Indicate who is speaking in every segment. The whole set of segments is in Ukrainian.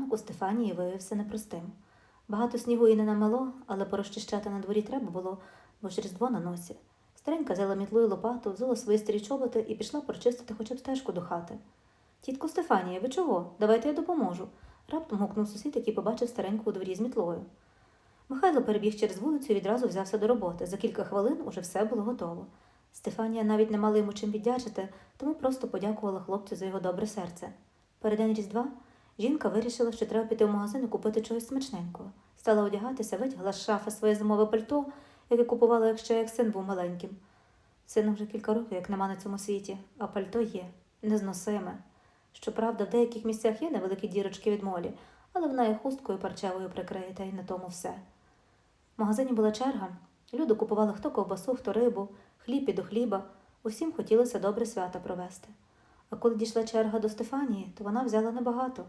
Speaker 1: Ранок у Стефанії виявився непростим. Багато снігу і не намело, але порозчищати на дворі треба було, бо ж різдво на носі. Старенька взяла мітлу і лопату, взяла свої старі чоботи і пішла прочистити хоча б стежку до хати. Тітко Стефанія, ви чого? Давайте я допоможу. Раптом гукнув сусід, який побачив стареньку у дворі з мітлою. Михайло перебіг через вулицю і відразу взявся до роботи. За кілька хвилин уже все було готово. Стефанія навіть не мала йому чим віддячити, тому просто подякувала хлопцю за його добре серце. Передень Різдва жінка вирішила, що треба піти в магазин і купити чогось смачненького. Стала одягатися, витягла з шафи своє зимове пальто, яке купувала, якщо як син був маленьким. Сину вже кілька років, як нема на цьому світі, а пальто є, незносиме. Щоправда, в деяких місцях є невеликі дірочки від молі, але вона і хусткою парчевою прикриє, та й на тому все. В магазині була черга. Люди купували хто ковбасу, хто рибу, хліб і до хліба. Усім хотілося добре свята провести. А коли дійшла черга до Стефанії, то вона взяла небагато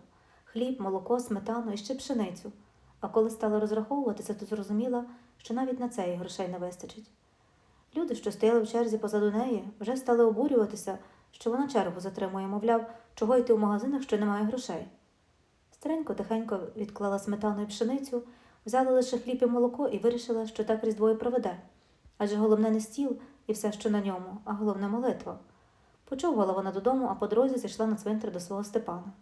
Speaker 1: хліб, молоко, сметану і ще пшеницю. А коли стала розраховуватися, то зрозуміла, що навіть на це їй грошей не вистачить. Люди, що стояли в черзі позаду неї, вже стали обурюватися, що вона чергу затримує, мовляв, чого йти в магазинах, що немає грошей. Старенько тихенько відклала сметану і пшеницю, взяла лише хліб і молоко і вирішила, що так різдво і проведе. Адже головне не стіл і все, що на ньому, а головне молитва. Почовгала вона додому, а по дорозі зайшла на цвинтар до свого Степана.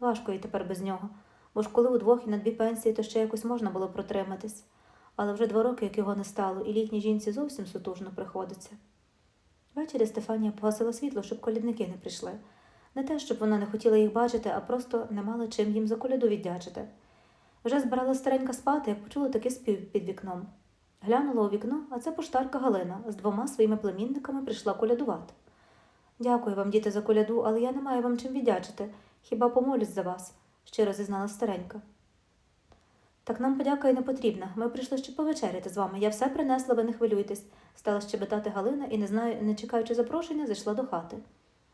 Speaker 1: Важко їй тепер без нього, бо ж коли удвох і на дві пенсії, то ще якось можна було протриматись. Але вже два роки, як його не стало, і літній жінці зовсім сутужно приходиться. Ввечері Стефанія погасила світло, щоб колідники не прийшли. Не те, щоб вона не хотіла їх бачити, а просто не мала чим їм за коляду віддячити. Вже збирала старенька спати, як почула такий спів під вікном. Глянула у вікно, а це поштарка Галина з двома своїми племінниками прийшла колядувати. Дякую вам, діти, за коляду, але я не маю вам чим віддячити. Хіба помолюсь за вас, щиро зізнала старенька. Так нам подяка й не потрібна. Ми прийшли ще повечеряти з вами. Я все принесла, ви не хвилюйтесь, стала щебетати Галина і, не знаю, не чекаючи запрошення, зайшла до хати.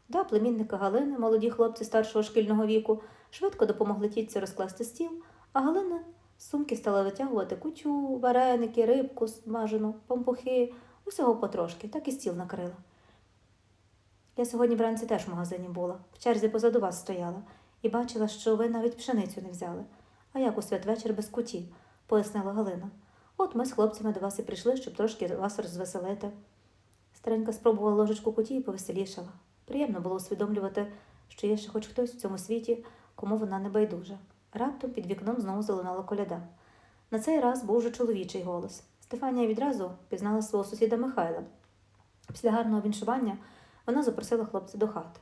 Speaker 1: Да, племінника Галини, молоді хлопці старшого шкільного віку, швидко допомогли тітці розкласти стіл, а Галина з сумки стала витягувати кутю, вареники, рибку смажену, пампухи, усього потрошки, так і стіл накрила. Я сьогодні вранці теж в магазині була, в черзі позаду вас стояла, і бачила, що ви навіть пшеницю не взяли. А як у святвечір без куті, пояснила Галина. От ми з хлопцями до вас і прийшли, щоб трошки вас розвеселити. Старенька спробувала ложечку куті і повеселішала. Приємно було усвідомлювати, що є ще хоч хтось в цьому світі, кому вона не байдужа. Раптом під вікном знову залунала коляда. На цей раз був уже чоловічий голос. Стефанія відразу пізнала свого сусіда Михайла. Після гарного віншування вона запросила хлопця до хати.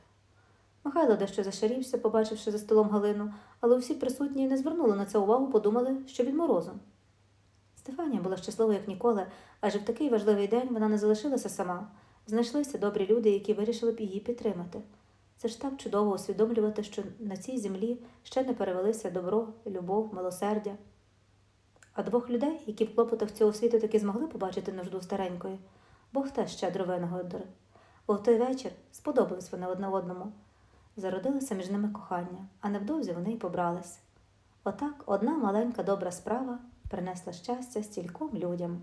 Speaker 1: Михайло дещо зашарівся, побачивши за столом Галину, але всі присутні не звернули на це увагу, подумали, що від морозу. Стефанія була щаслива, як ніколи, адже в такий важливий день вона не залишилася сама. Знайшлися добрі люди, які вирішили б її підтримати. Це ж так чудово усвідомлювати, що на цій землі ще не перевелися добро, любов, милосердя. А двох людей, які в клопотах цього світу таки змогли побачити нужду старенької, Бог теж щедро винагодив. Бо в той вечір сподобались вони одне одному. Зародилося між ними кохання, а невдовзі вони й побрались. Отак одна маленька добра справа принесла щастя стільком людям.